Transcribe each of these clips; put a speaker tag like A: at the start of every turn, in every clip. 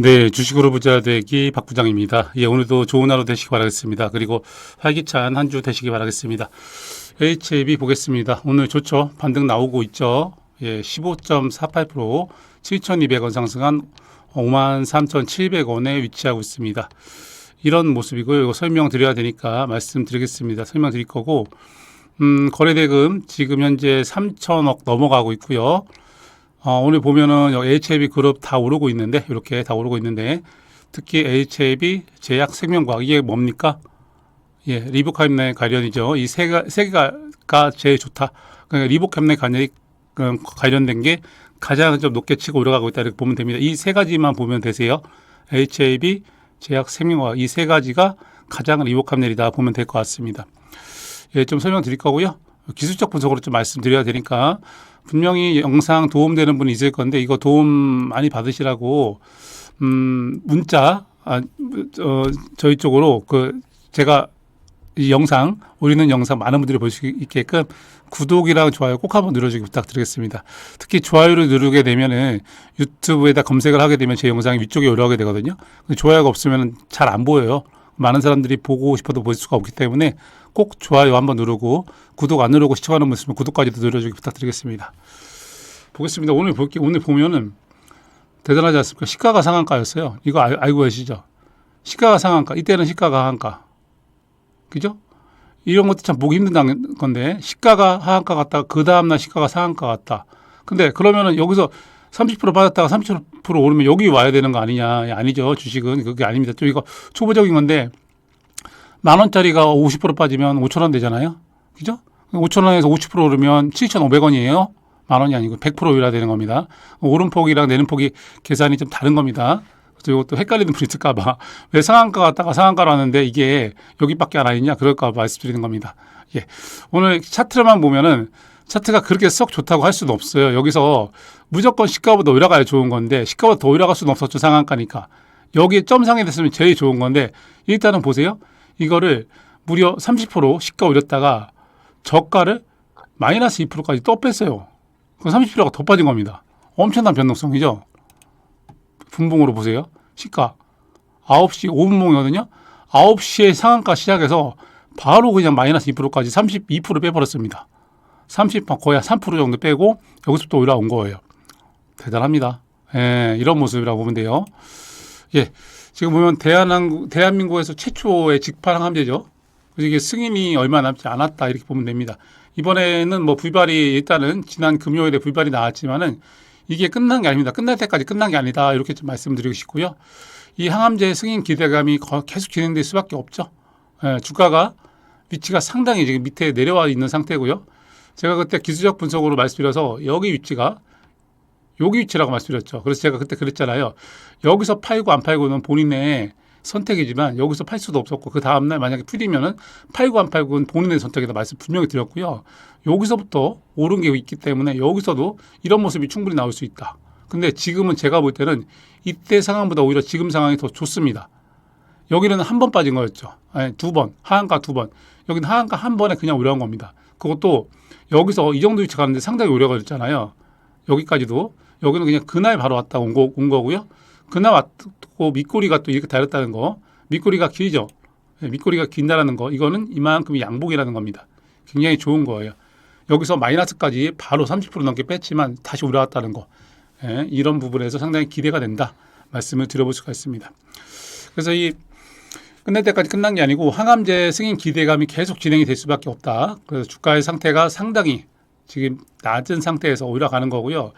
A: 네, 주식으로 부자 되기 박 부장입니다. 예, 오늘도 좋은 하루 되시기 바라겠습니다. 그리고 활기찬 한 주 되시기 바라겠습니다. HAB 보겠습니다. 오늘 좋죠? 반등 나오고 있죠? 예, 15.48% 7,200원 상승한 53,700원에 위치하고 있습니다. 이런 모습이고요. 이거 설명드려야 되니까 말씀드리겠습니다. 설명드릴 거고, 음, 거래대금 지금 현재 3천억 넘어가고 있고요. 어, 오늘 보면은 HAB 그룹 다 오르고 있는데 이렇게 다 오르고 있는데 특히 HAB 제약 생명과학 이게 뭡니까? 예, 리보캄네 관련이죠. 이 세가 세 개가 제일 좋다. 그러니까 리보캄네 관련이 그 관련된 게 가장 좀 높게 치고 올라가고 있다 이렇게 보면 됩니다. 이 세 가지만 보면 되세요. HAB 제약 생명과학 이 세 가지가 가장 리보캄넬이다 보면 될 것 같습니다. 예, 좀 설명드릴 거고요. 기술적 분석으로 좀 말씀드려야 되니까 분명히 영상 도움되는 분이 있을 건데 이거 도움 많이 받으시라고 음 문자 아, 어, 저희 쪽으로 그 제가 이 영상 올리는 영상 많은 분들이 볼 수 있게끔 구독이랑 좋아요 꼭 한번 눌러주기 부탁드리겠습니다. 특히 좋아요를 누르게 되면은 유튜브에다 검색을 하게 되면 제 영상이 위쪽에 올라가게 되거든요. 근데 좋아요가 없으면 잘 안 보여요. 많은 사람들이 보고 싶어도 볼 수가 없기 때문에 꼭 좋아요 한번 누르고 구독 안 누르고 시청하는 분 있으면 구독까지도 눌러주기 부탁드리겠습니다. 보겠습니다. 오늘 볼게 오늘 보면은 대단하지 않습니까? 시가가 상한가였어요. 이거 알, 알고 계시죠? 시가가 상한가. 이때는 시가가 하한가. 그죠? 이런 것도 참 보기 힘든 건데 시가가 하한가 같다가 그 다음날 시가가 상한가 같다. 근데 그러면은 여기서 30% 받았다가 30% 오르면 여기 와야 되는 거 아니냐? 아니죠. 주식은 그게 아닙니다. 또 이거 초보적인 건데 만 원짜리가 50% 빠지면 5천 원 되잖아요. 그죠? 5천 원에서 50% 오르면 7,500원이에요. 만 원이 아니고 100% 올라야 되는 겁니다. 오름폭이랑 내림폭이 계산이 좀 다른 겁니다. 그래서 이것도 헷갈리는 분 있을까봐 왜 상한가 갔다가 상한가로 하는데 이게 여기밖에 안 아니냐 그럴까 봐 말씀드리는 겁니다. 예. 오늘 차트로만 보면은 차트가 그렇게 썩 좋다고 할 수는 없어요. 여기서 무조건 시가보다 올라가야 좋은 건데 시가보다 더 올라갈 수는 없었죠 상한가니까 여기에 점상이 됐으면 제일 좋은 건데 일단은 보세요. 이거를 무려 30% 시가 올렸다가 저가를 마이너스 2%까지 또 뺐어요. 그럼 30%가 더 빠진 겁니다. 엄청난 변동성이죠. 분봉으로 보세요. 시가 9시 5분봉이거든요. 9시에 상한가 시작해서 바로 그냥 마이너스 2%까지 32% 빼버렸습니다. 30 거의 3% 정도 빼고 여기서부터 올라온 거예요. 대단합니다. 예, 이런 모습이라고 보면 돼요. 예, 지금 보면 대한민국, 대한민국에서 최초의 직판 항암제죠. 이게 승인이 얼마 남지 않았다 이렇게 보면 됩니다. 이번에는 뭐 불발이 일단은 지난 금요일에 불발이 나왔지만은 이게 끝난 게 아닙니다. 끝날 때까지 끝난 게 아니다 이렇게 좀 말씀드리고 싶고요. 이 항암제 승인 기대감이 계속 진행될 수밖에 없죠. 예, 주가가 위치가 상당히 지금 밑에 내려와 있는 상태고요. 제가 그때 기술적 분석으로 말씀드려서 여기 위치가 여기 위치라고 말씀드렸죠. 그래서 제가 그때 그랬잖아요. 여기서 팔고 안 팔고는 본인의 선택이지만 여기서 팔 수도 없었고 그 다음날 만약에 풀리면은 팔고 안 팔고는 본인의 선택이다 말씀 분명히 드렸고요. 여기서부터 오른 게 있기 때문에 여기서도 이런 모습이 충분히 나올 수 있다. 근데 지금은 제가 볼 때는 이때 상황보다 오히려 지금 상황이 더 좋습니다. 여기는 한 번 빠진 거였죠. 아니, 두 번, 하한가 두 번. 여기는 하한가 한 번에 그냥 올라온 겁니다. 그것도 여기서 이 정도 위치 가는데 상당히 오래 걸렸잖아요. 여기까지도 여기는 그냥 그날 바로 왔다 온, 거, 온 거고요. 그날 왔고 밑꼬리가 또 이렇게 다렸다는 거. 밑꼬리가 길죠. 네, 밑꼬리가 긴다라는 거. 이거는 이만큼 양복이라는 겁니다. 굉장히 좋은 거예요. 여기서 마이너스까지 바로 30% 넘게 뺐지만 다시 올라왔다는 거. 예, 이런 부분에서 상당히 기대가 된다. 말씀을 드려볼 수가 있습니다. 그래서 이 끝날 때까지 끝난 게 아니고 항암제 승인 기대감이 계속 진행이 될 수밖에 없다. 그래서 주가의 상태가 상당히 지금 낮은 상태에서 올라가는 거고요.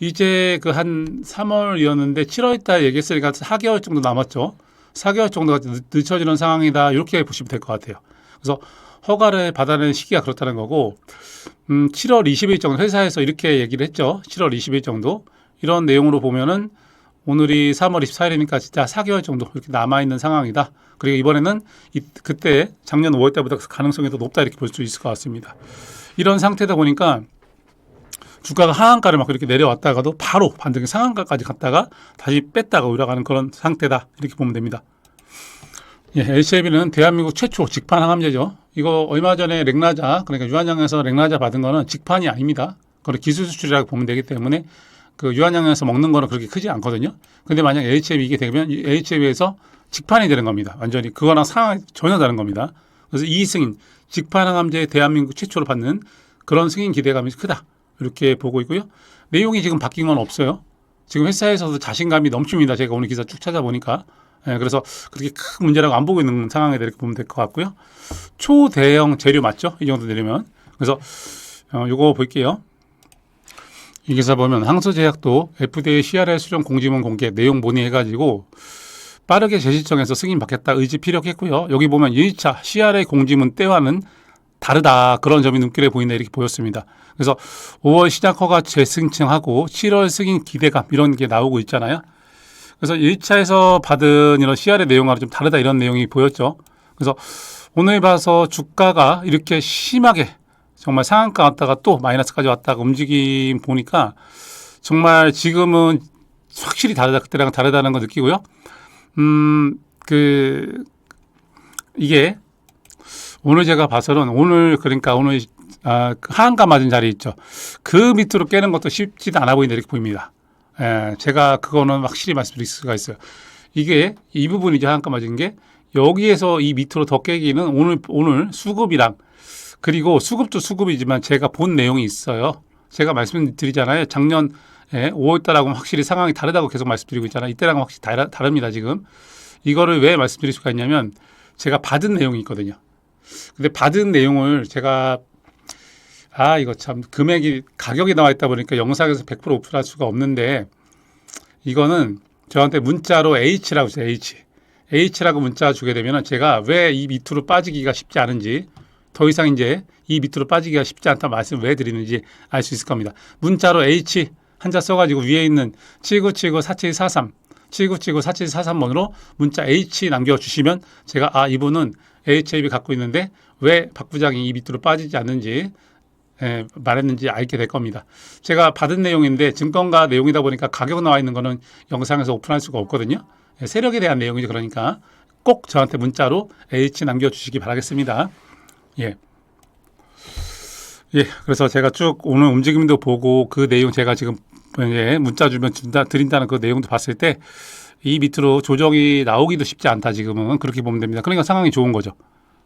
A: 이제 그 한 3월이었는데 7월 달 얘기했으니까 4개월 정도 남았죠. 4개월 정도가 늦춰지는 상황이다. 이렇게 보시면 될 것 같아요. 그래서 허가를 받아내는 시기가 그렇다는 거고, 음, 7월 20일 정도 회사에서 이렇게 얘기를 했죠. 7월 20일 정도. 이런 내용으로 보면은 오늘이 3월 24일이니까 진짜 4개월 정도 이렇게 남아있는 상황이다. 그리고 이번에는 이, 그때 작년 5월 때보다 가능성이 더 높다 이렇게 볼 수 있을 것 같습니다. 이런 상태다 보니까 주가가 하한가를 막 이렇게 내려왔다가도 바로 반등이 상한가까지 갔다가 다시 뺐다가 올라가는 그런 상태다 이렇게 보면 됩니다. 예, LCLB는 대한민국 최초 직판 항암제죠. 이거 얼마 전에 렉나자 그러니까 유한양에서 렉나자 받은 거는 직판이 아닙니다. 그걸 기술 수출이라고 보면 되기 때문에 그 유한양에서 먹는 거는 그렇게 크지 않거든요. 근데 만약 HF 이게 되면 HF에서 직판이 되는 겁니다. 완전히 그거랑 상황이 전혀 다른 겁니다. 그래서 이 승인 직판항암제 대한민국 최초로 받는 그런 승인 기대감이 크다. 이렇게 보고 있고요. 내용이 지금 바뀐 건 없어요. 지금 회사에서도 자신감이 넘칩니다. 제가 오늘 기사 쭉 찾아보니까. 예, 그래서 그렇게 큰 문제라고 안 보고 있는 상황에 이렇게 보면 될 것 같고요. 초대형 재료 맞죠? 이 정도 되려면. 그래서 어, 요거 볼게요. 이 기사 보면 항소제약도 FDA CRL 수령 공지문 공개 내용 문의해가지고 빠르게 제시청에서 승인 받겠다 의지 피력했고요. 여기 보면 1차 CRL 공지문 때와는 다르다 그런 점이 눈길에 보인다 이렇게 보였습니다. 그래서 5월 시작 허가 재승청하고 7월 승인 기대감 이런 게 나오고 있잖아요. 그래서 1차에서 받은 이런 CR의 내용과는 좀 다르다 이런 내용이 보였죠. 그래서 오늘 봐서 주가가 이렇게 심하게 정말 상한가 왔다가 또 마이너스까지 왔다가 움직임 보니까 정말 지금은 확실히 다르다 그때랑 다르다는 걸 느끼고요. 음, 그 이게 오늘 제가 봐서는 오늘 그러니까 오늘 아, 그 하한가 맞은 자리 있죠. 그 밑으로 깨는 것도 쉽지도 않아 보인다 이렇게 보입니다. 예, 제가 그거는 확실히 말씀드릴 수가 있어요. 이게 이 부분이죠 하한가 맞은 게 여기에서 이 밑으로 더 깨기는 오늘 오늘 수급이랑 그리고 수급도 수급이지만 제가 본 내용이 있어요. 제가 말씀드리잖아요. 작년 예, 5월 달하고는 확실히 상황이 다르다고 계속 말씀드리고 있잖아요. 이때랑은 확실히 다르, 다릅니다, 지금. 이거를 왜 말씀드릴 수가 있냐면 제가 받은 내용이 있거든요. 근데 받은 내용을 제가 아, 이거 참 금액이 가격이 나와 있다 보니까 영상에서 100% 오픈할 수가 없는데 이거는 저한테 문자로 H라고 써요. H. H라고 문자 주게 되면 제가 왜 이 밑으로 빠지기가 쉽지 않은지 더 이상 이제 이 밑으로 빠지기가 쉽지 않다 말씀 왜 드리는지 알 수 있을 겁니다. 문자로 H 한자 써가지고 위에 있는 7979 4743 7979 4743번으로 문자 H 남겨주시면 제가 아 이분은 HAB 갖고 있는데 왜 박 부장이 이 밑으로 빠지지 않는지 예, 말했는지 알게 될 겁니다. 제가 받은 내용인데 증권가 내용이다 보니까 가격 나와 있는 거는 영상에서 오픈할 수가 없거든요. 예, 세력에 대한 내용이죠. 그러니까 꼭 저한테 문자로 H 남겨주시기 바라겠습니다. 예. 예, 그래서 제가 쭉 오늘 움직임도 보고 그 내용 제가 지금 예, 문자 주면 준다 드린다는 그 내용도 봤을 때 이 밑으로 조정이 나오기도 쉽지 않다 지금은 그렇게 보면 됩니다. 그러니까 상황이 좋은 거죠.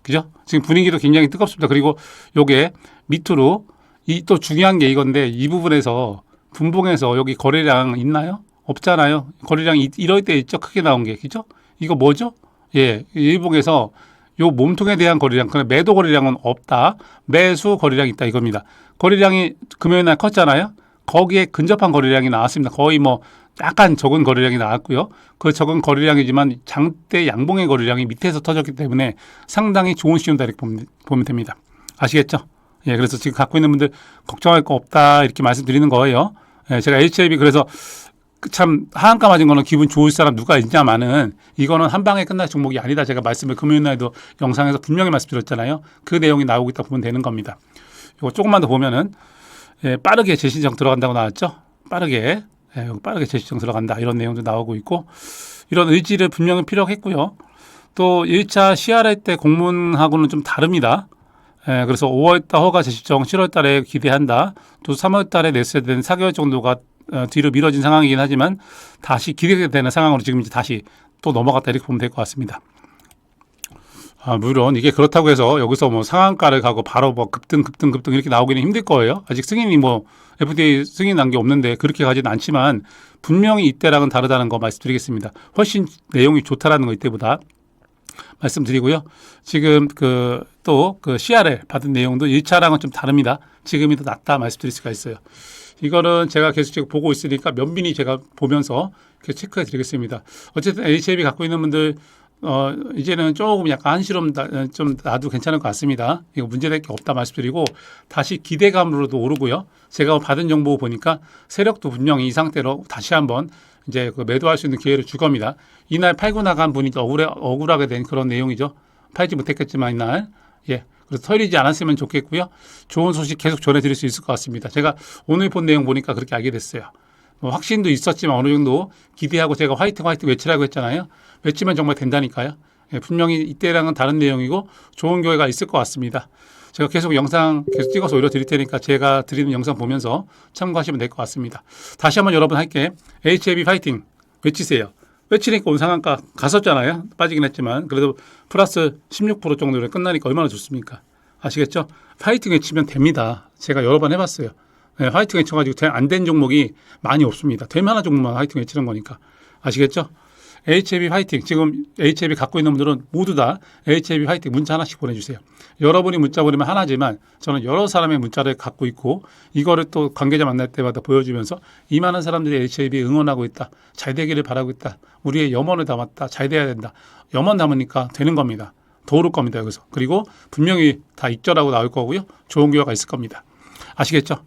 A: 그죠? 지금 분위기도 굉장히 뜨겁습니다. 그리고 요게 밑으로 이 또 중요한 게 이건데 이 부분에서 분봉에서 여기 거래량 있나요? 없잖아요. 거래량 이- 이럴 때 있죠. 크게 나온 게 그죠? 이거 뭐죠? 예, 일봉에서 요 몸통에 대한 거래량, 그냥 매도 거래량은 없다. 매수 거래량 있다 이겁니다. 거래량이 금요일 날 컸잖아요. 거기에 근접한 거래량이 나왔습니다. 거의 뭐 약간 적은 거래량이 나왔고요. 그 적은 거래량이지만 장대 양봉의 거래량이 밑에서 터졌기 때문에 상당히 좋은 시즌다 이렇게 보면, 보면 됩니다. 아시겠죠? 예, 그래서 지금 갖고 있는 분들 걱정할 거 없다 이렇게 말씀드리는 거예요. 예, 제가 HIB 그래서 그 참 하한가 맞은 거는 기분 좋을 사람 누가 있냐마는 이거는 한 방에 끝날 종목이 아니다. 제가 말씀을 금요일 날도 영상에서 분명히 말씀드렸잖아요. 그 내용이 나오고 있다 보면 되는 겁니다. 이거 조금만 더 보면은 예, 빠르게 재신청 들어간다고 나왔죠. 빠르게 예, 빠르게 재신청 들어간다 이런 내용도 나오고 있고 이런 의지를 분명히 필요했고요. 또 1차 CR할 때 공문하고는 좀 다릅니다. 예, 그래서 5월 달 허가 재신청 7월 달에 기대한다. 또 3월 달에 냈어야 되는 4개월 정도가 어, 뒤로 미뤄진 상황이긴 하지만 다시 기대되는 상황으로 지금 이제 다시 또 넘어갔다 이렇게 보면 될 것 같습니다. 아, 물론 이게 그렇다고 해서 여기서 뭐 상한가를 가고 바로 뭐 급등 급등 급등 이렇게 나오기는 힘들 거예요. 아직 승인이 뭐 FDA 승인 난 게 없는데 그렇게 가지는 않지만 분명히 이때랑은 다르다는 거 말씀드리겠습니다. 훨씬 내용이 좋다라는 거 이때보다 말씀드리고요. 지금 그 또그 CRL 받은 내용도 1차랑은 좀 다릅니다. 지금이 더 낫다 말씀드릴 수가 있어요. 이거는 제가 계속 지금 보고 있으니까 면밀히 제가 보면서 체크해 드리겠습니다. 어쨌든 HAB 갖고 있는 분들 어 이제는 조금 약간 한시름 나- 좀 놔도 괜찮을 것 같습니다. 이거 문제될 게 없다 말씀드리고 다시 기대감으로도 오르고요. 제가 받은 정보 보니까 세력도 분명히 이 상태로 다시 한번 이제 그 매도할 수 있는 기회를 줄 겁니다. 이날 팔고 나간 분이 억울해, 억울하게 된 그런 내용이죠. 팔지 못했겠지만 이날 예. 그래서 털리지 않았으면 좋겠고요. 좋은 소식 계속 전해드릴 수 있을 것 같습니다. 제가 오늘 본 내용 보니까 그렇게 알게 됐어요. 뭐 확신도 있었지만 어느 정도 기대하고 제가 화이팅 화이팅 외치라고 했잖아요. 외치면 정말 된다니까요. 예, 분명히 이때랑은 다른 내용이고 좋은 교회가 있을 것 같습니다. 제가 계속 영상 계속 찍어서 올려드릴 테니까 제가 드리는 영상 보면서 참고하시면 될 것 같습니다. 다시 한번 여러분 할게. HAB 파이팅 외치세요. 외치니까 온 상한가 갔었잖아요. 빠지긴 했지만 그래도 플러스 16% 정도로 끝나니까 얼마나 좋습니까? 아시겠죠? 파이팅 외치면 됩니다. 제가 여러 번 해봤어요. 네, 화이팅 외쳐가지고 안 된 종목이 많이 없습니다. 될 만한 종목만 화이팅 외치는 거니까. 아시겠죠? HAB 화이팅. 지금 HAB 갖고 있는 분들은 모두 다 HAB 화이팅 문자 하나씩 보내주세요. 여러분이 문자 보내면 하나지만 저는 여러 사람의 문자를 갖고 있고 이거를 또 관계자 만날 때마다 보여주면서 이 많은 사람들이 HAB 응원하고 있다. 잘 되기를 바라고 있다. 우리의 염원을 담았다. 잘 돼야 된다. 염원 담으니까 되는 겁니다. 더 오를 겁니다. 여기서. 그리고 분명히 다 익절하고 나올 거고요. 좋은 결과가 있을 겁니다. 아시겠죠?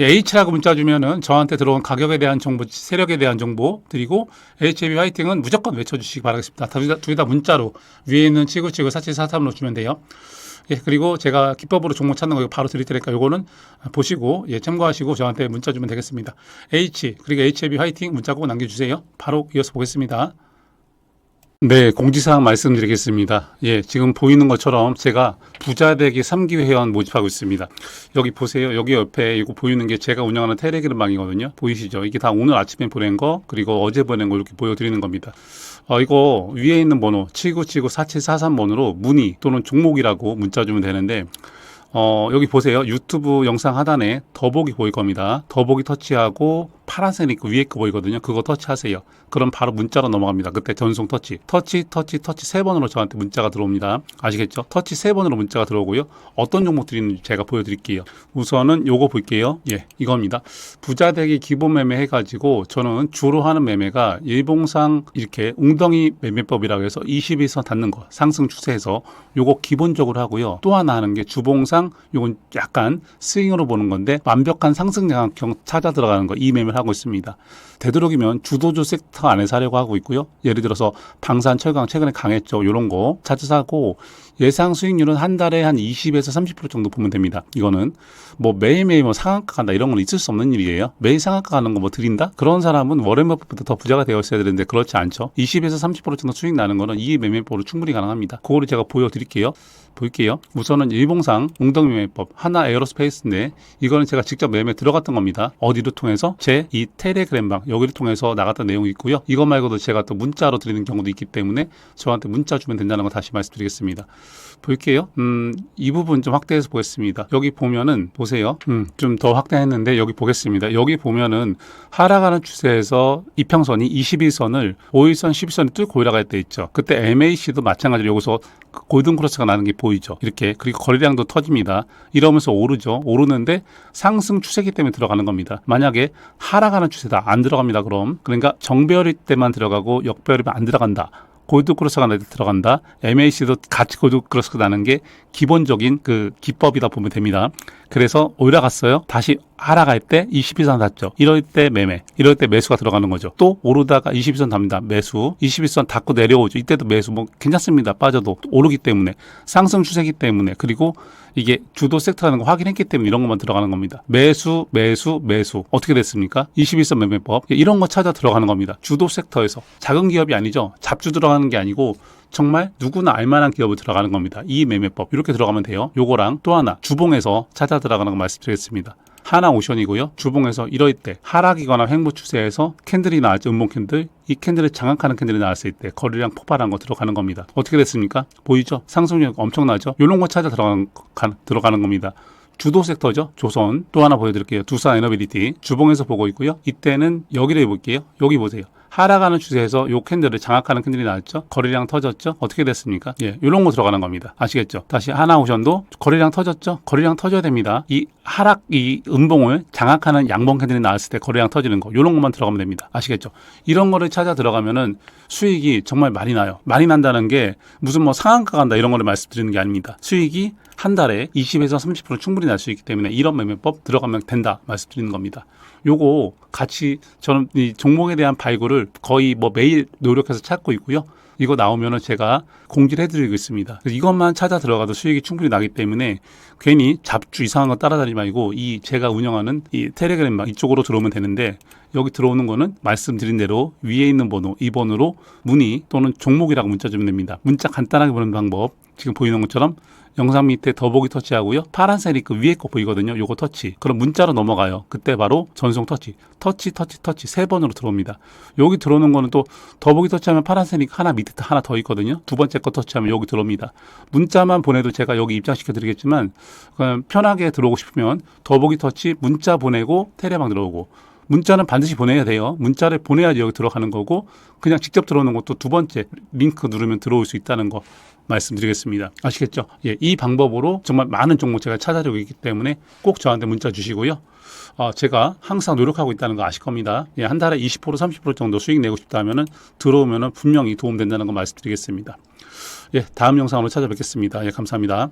A: 예, H라고 문자 주면은 저한테 들어온 가격에 대한 정보, 세력에 대한 정보 드리고 HAB 화이팅은 무조건 외쳐주시기 바라겠습니다. 둘다 문자로 위에 있는 치구치구 4743으로 주면 돼요. 예, 그리고 제가 기법으로 종목 찾는 거 바로 드릴 테니까 요거는 보시고 예, 참고하시고 저한테 문자 주면 되겠습니다. H 그리고 HAB 화이팅 문자 꼭 남겨주세요. 바로 이어서 보겠습니다. 네, 공지사항 말씀드리겠습니다. 예, 지금 보이는 것처럼 제가 부자되기 3기 회원 모집하고 있습니다. 여기 보세요. 여기 옆에 이거 보이는 게 제가 운영하는 텔레그램방이거든요. 보이시죠? 이게 다 오늘 아침에 보낸 거, 그리고 어제 보낸 거 이렇게 보여드리는 겁니다. 어, 이거 위에 있는 번호 7979 4743번으로 문의 또는 종목이라고 문자 주면 되는데 어, 여기 보세요. 유튜브 영상 하단에 더보기 보일 겁니다. 더보기 터치하고 파란색 있고 위에 거 보이거든요. 그거 터치하세요. 그럼 바로 문자로 넘어갑니다. 그때 전송 터치. 터치, 터치, 터치 세 번으로 저한테 문자가 들어옵니다. 아시겠죠? 터치 세 번으로 문자가 들어오고요. 어떤 종목들이 있는지 제가 보여드릴게요. 우선은 요거 볼게요. 예, 이겁니다. 부자되기 기본 매매 해가지고 저는 주로 하는 매매가 일봉상 이렇게 웅덩이 매매법이라고 해서 21선 닿는 거 상승 추세에서 요거 기본적으로 하고요. 또 하나 하는 게 주봉상 요건 약간 스윙으로 보는 건데 완벽한 상승 양학형 찾아 들어가는 거 이 매매를 하고 있습니다. 되도록이면 주도주 섹터 안에서 하려고 하고 있고요. 예를 들어서 방산, 철강 최근에 강했죠. 요런 거 찾아서 하고 예상 수익률은 한 달에 한 20에서 30% 정도 보면 됩니다. 이거는 뭐 매일매일 뭐 상한가 간다 이런 건 있을 수 없는 일이에요. 매일 상한가 가는 거 뭐 드린다? 그런 사람은 워렌 버핏보다 더 부자가 되어 있어야 되는데 그렇지 않죠. 20에서 30% 정도 수익 나는 거는 이 매매법으로 충분히 가능합니다. 그거를 제가 보여드릴게요. 볼게요. 우선은 일봉상 웅덩이 매매법 하나 에어로스페이스인데 이거는 제가 직접 매매 들어갔던 겁니다. 어디로 통해서 제 이 텔레그램방 여기를 통해서 나갔던 내용이 있고요. 이것 말고도 제가 또 문자로 드리는 경우도 있기 때문에 저한테 문자 주면 된다는 거 다시 말씀드리겠습니다. 볼게요. 음, 이 부분 좀 확대해서 보겠습니다. 여기 보면은 보세요. 음, 좀 더 확대했는데 여기 보겠습니다. 여기 보면은 하락하는 추세에서 이평선이 21선을 5일선, 12선이 뚫고 올라갈 때 있죠. 그때 MAC도 마찬가지로 여기서 골든 크로스가 나는 게 보이죠. 이렇게 그리고 거래량도 터집니다. 이러면서 오르죠. 오르는데 상승 추세기 때문에 들어가는 겁니다. 만약에 하락하는 추세다 안 들어갑니다. 그럼 그러니까 정별일 때만 들어가고 역별이면 안 들어간다. 골드 크로스가 들어간다. MAC도 같이 골드 크로스가 나는 게 기본적인 그 기법이다 보면 됩니다. 그래서 올라갔어요. 다시 하락할 때 22선 닿죠. 이럴 때 매매, 이럴 때 매수가 들어가는 거죠. 또 오르다가 22선 답니다. 매수, 21선 닿고 내려오죠. 이때도 매수, 뭐 괜찮습니다. 빠져도 오르기 때문에 상승 추세기 때문에 그리고 이게 주도 섹터라는 거 확인했기 때문에 이런 것만 들어가는 겁니다. 매수, 매수, 매수 어떻게 됐습니까? 21선 매매법 이런 거 찾아 들어가는 겁니다. 주도 섹터에서 작은 기업이 아니죠. 잡주 들어가는 게 아니고 정말 누구나 알만한 기업을 들어가는 겁니다. 이 매매법 이렇게 들어가면 돼요. 요거랑 또 하나 주봉에서 찾아 들어가는 거 말씀드리겠습니다. 하나 오션이고요. 주봉에서 이럴 때 하락이거나 횡보 추세에서 캔들이 나왔죠. 음봉 캔들. 이 캔들을 장악하는 캔들이 나왔을 때 거래량 폭발한 거 들어가는 겁니다. 어떻게 됐습니까? 보이죠? 상승률 엄청나죠? 요런 거 찾아 들어가는, 가, 들어가는 겁니다. 주도 섹터죠. 조선. 또 하나 보여드릴게요. 두산 에너비리티. 주봉에서 보고 있고요. 이때는 여기를 해볼게요. 여기 보세요. 하락하는 추세에서 요 캔들을 장악하는 캔들이 나왔죠. 거래량 터졌죠. 어떻게 됐습니까? 예, 요런 거 들어가는 겁니다. 아시겠죠? 다시 하나 오션도 거래량 터졌죠. 거래량 터져야 됩니다. 이 하락 이 음봉을 장악하는 양봉 캔들이 나왔을 때 거래량 터지는 거 요런 것만 들어가면 됩니다. 아시겠죠? 이런 거를 찾아 들어가면은 수익이 정말 많이 나요. 많이 난다는 게 무슨 뭐 상한가 간다 이런 거를 말씀드리는 게 아닙니다. 수익이 한 달에 20에서 30% 충분히 날 수 있기 때문에 이런 매매법 들어가면 된다 말씀드리는 겁니다. 요거 같이 저는 이 종목에 대한 발굴을 거의 뭐 매일 노력해서 찾고 있고요. 이거 나오면은 제가 공지를 해드리고 있습니다. 이것만 찾아 들어가도 수익이 충분히 나기 때문에 괜히 잡주 이상한 거 따라다니지 말고 이 제가 운영하는 이 텔레그램 이쪽으로 들어오면 되는데 여기 들어오는 거는 말씀드린 대로 위에 있는 번호 이 번호로 문의 또는 종목이라고 문자 주면 됩니다. 문자 간단하게 보는 방법 지금 보이는 것처럼 영상 밑에 더보기 터치하고요. 파란색이 그 위에 거 보이거든요. 요거 터치. 그럼 문자로 넘어가요. 그때 바로 전송 터치. 터치, 터치, 터치 세 번으로 들어옵니다. 여기 들어오는 거는 또 더보기 터치하면 파란색이 하나 밑에 하나 더 있거든요. 두 번째 거 터치하면 여기 들어옵니다. 문자만 보내도 제가 여기 입장시켜 드리겠지만 편하게 들어오고 싶으면 더보기 터치 문자 보내고 테레방 들어오고 문자는 반드시 보내야 돼요. 문자를 보내야지 여기 들어가는 거고 그냥 직접 들어오는 것도 두 번째 링크 누르면 들어올 수 있다는 거 말씀드리겠습니다. 아시겠죠? 예, 이 방법으로 정말 많은 종목 제가 찾아주고 있기 때문에 꼭 저한테 문자 주시고요. 어, 제가 항상 노력하고 있다는 거 아실 겁니다. 예, 한 달에 20% 30% 정도 수익 내고 싶다 하면은 들어오면은 분명히 도움 된다는 거 말씀드리겠습니다. 예, 다음 영상으로 찾아뵙겠습니다. 예, 감사합니다.